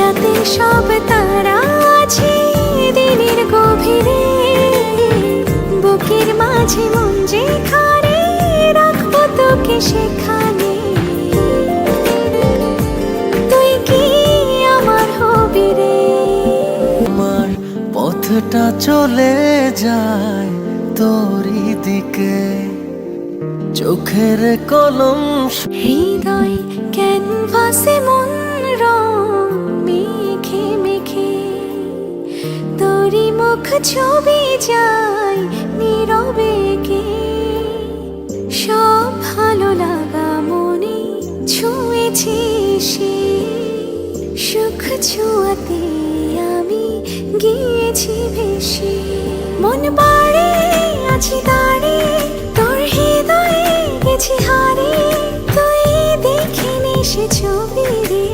রাতের সব তারা আছে দিনের গভীরে। বুকের মাঝে মন যেখানে রাখব তোকে সেখানে। তুই কি আমার হবি রে? আমার পথটা চলে যায় তোরই দিকে। চোখের কলম হৃদয় ক্যানভাসে মন রং মুখ ছবি যায় নীরবে কে? সব ভালো লাগা মনে ছুঁয়েছি সে। সুখ ছুঁয়াতে আমি গিয়েছি ভেসে। মন বাড়ে আছি দাঁড়িয়ে তোর হৃদয়ে গেছি হারে। তুই দেখিনি সে ছবি রে।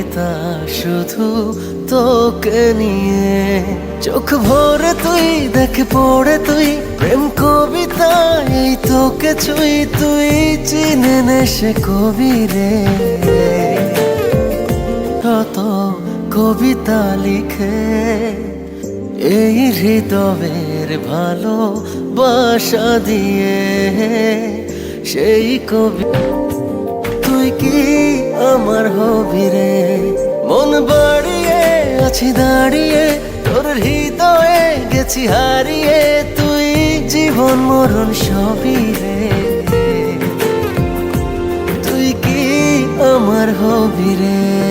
কবিতা শুধু তোকে নিয়ে। চোখ ভরে তুই, দেখে পড়ে তুই, প্রেম কবিতা এই তোকে ছুই, তুই চিনে নে সে কবি রে। কত কবিতা লিখে এই হৃদয়ের ভালো বাসা দিয়ে সেই কবি তুই কি আমার হবি রে? মন বাড়িয়ে, আছি দাঁড়িয়ে, তোর হৃদয়ে গেছি হারিয়ে, তুই জীবন মরণ সবই রে। তুই কি আমার হবি রে?